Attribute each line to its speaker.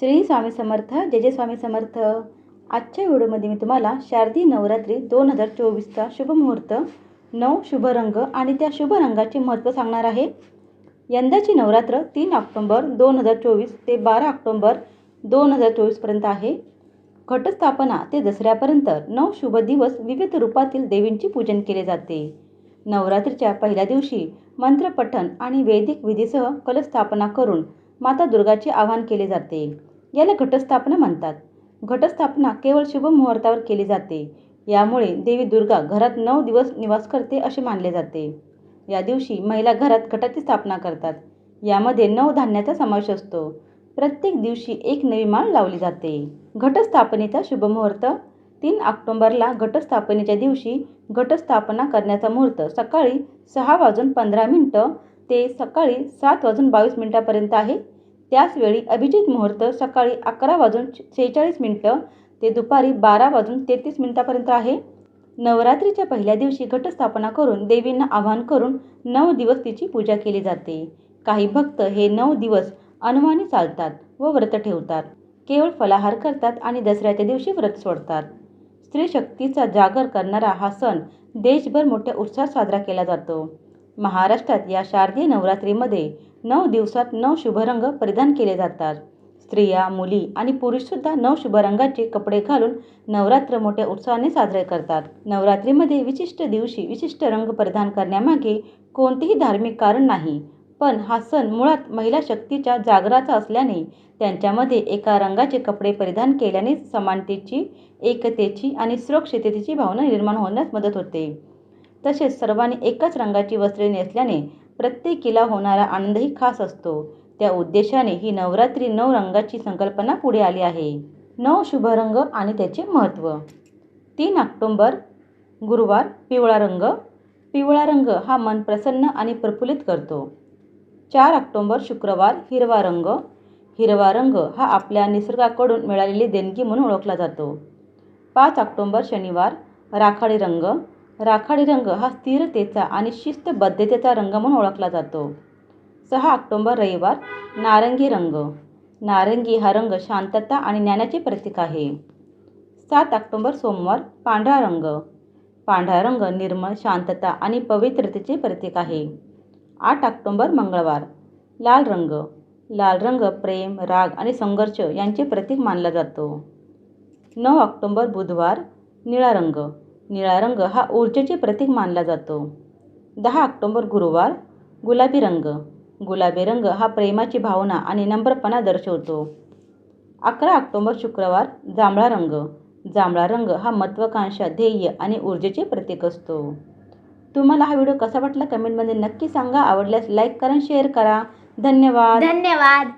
Speaker 1: श्री स्वामी समर्थ जय जय स्वामी समर्थ. आजच्या व्हिडिओमध्ये मी तुम्हाला शारदीय नवरात्री दोन हजार चोवीसचा शुभ मुहूर्त नऊ शुभ रंग आणि त्या शुभ रंगाचे महत्त्व सांगणार आहे. यंदाची नवरात्र तीन ऑक्टोंबर दोन हजार चोवीस ते बारा ऑक्टोंबर दोन हजार चोवीसपर्यंत आहे. घटस्थापना ते दसऱ्यापर्यंत नऊ शुभ दिवस विविध रूपातील देवींचे पूजन केले जाते. नवरात्रीच्या पहिल्या दिवशी मंत्रपठण आणि वैदिक विधीसह कलस्थापना करून माता दुर्गाचे आवाहन केले जाते. याला घटस्थापना म्हणतात. घटस्थापना केवळ शुभ मुहूर्तावर केली जाते. यामुळे देवी दुर्गा घरात नऊ दिवस निवास करते असे मानले जाते. या दिवशी महिला घरात घटाची स्थापना करतात. यामध्ये नऊ धान्याचा समावेश असतो. प्रत्येक दिवशी एक नवी माळ लावली जाते. घटस्थापनेचा शुभमुहूर्त तीन ऑक्टोंबरला घटस्थापनेच्या दिवशी घटस्थापना करण्याचा मुहूर्त सकाळी सहा वाजून पंधरा मिनटं ते सकाळी सात वाजून बावीस मिनटापर्यंत आहे. त्याचवेळी अभिजित मुहूर्त सकाळी अकरा वाजून सेहेचाळीस मिनटं ते दुपारी बारा वाजून तेहतीस मिनटापर्यंत आहे. नवरात्रीच्या पहिल्या दिवशी घटस्थापना करून देवींना आवाहन करून नऊ दिवस तिची पूजा केली जाते. काही भक्त हे नऊ दिवस अनुमानी चालतात व व्रत ठेवतात. केवळ फलाहार करतात आणि दसऱ्याच्या दिवशी व्रत सोडतात. स्त्री शक्तीचा जागर करणारा हा सण देशभर मोठ्या उत्साहात साजरा केला जातो. महाराष्ट्रात या शारदीय नवरात्रीमध्ये नऊ दिवसात नऊ शुभरंग परिधान केले जातात. स्त्रिया मुली आणि पुरुषसुद्धा नऊ शुभ रंगाचे कपडे घालून नवरात्र मोठ्या उत्साहाने साजरे करतात. नवरात्रीमध्ये विशिष्ट दिवशी विशिष्ट रंग परिधान करण्यामागे कोणतेही धार्मिक कारण नाही पण हा सण मुळात महिला शक्तीच्या जागराचा असल्याने त्यांच्यामध्ये एका रंगाचे कपडे परिधान केल्याने समानतेची एकतेची आणि सुरक्षिततेची भावना निर्माण होण्यास मदत होते. तसेच सर्वांनी एकाच रंगाची वस्त्रे नेसल्याने प्रत्येकीला होणारा आनंदही खास असतो. त्या उद्देशाने ही नवरात्री नऊ रंगाची संकल्पना पुढे आली आहे. नऊ शुभ रंग आणि त्याचे महत्त्व. तीन ऑक्टोंबर गुरुवार पिवळा रंग. पिवळा रंग हा मन प्रसन्न आणि प्रफुल्लित करतो. चार ऑक्टोंबर शुक्रवार हिरवा रंग. हिरवा रंग हा आपल्या निसर्गाकडून मिळालेली देणगी म्हणून ओळखला जातो. पाच ऑक्टोंबर शनिवार राखाडी रंग. राखाडी रंग हा स्थिरतेचा आणि शिस्तबद्धतेचा रंग म्हणून ओळखला जातो. सहा ऑक्टोंबर रविवार नारंगी रंग. नारंगी हा रंग शांतता आणि ज्ञानाचे प्रतीक आहे. सात ऑक्टोंबर सोमवार पांढरा रंग. पांढरा रंग निर्मळ शांतता आणि पवित्रतेचे प्रतीक आहे. आठ ऑक्टोंबर मंगळवार लाल रंग. लाल रंग प्रेम राग आणि संघर्ष यांचे प्रतीक मानला जातो. नऊ ऑक्टोंबर बुधवार निळा रंग. निळा रंग हा ऊर्जेचे प्रतीक मानला जातो. दहा ऑक्टोंबर गुरुवार गुलाबी रंग. गुलाबी रंग हा प्रेमाची भावना आणि नम्रपणा दर्शवतो. अकरा ऑक्टोंबर शुक्रवार जांभळा रंग. जांभळा रंग हा महत्त्वाकांक्षा ध्येय आणि ऊर्जेचे प्रतीक असतो. तुम्हाला हा व्हिडिओ कसा वाटला कमेंटमध्ये नक्की सांगा. आवडल्यास लाईक करा शेअर करा. धन्यवाद.
Speaker 2: धन्यवाद.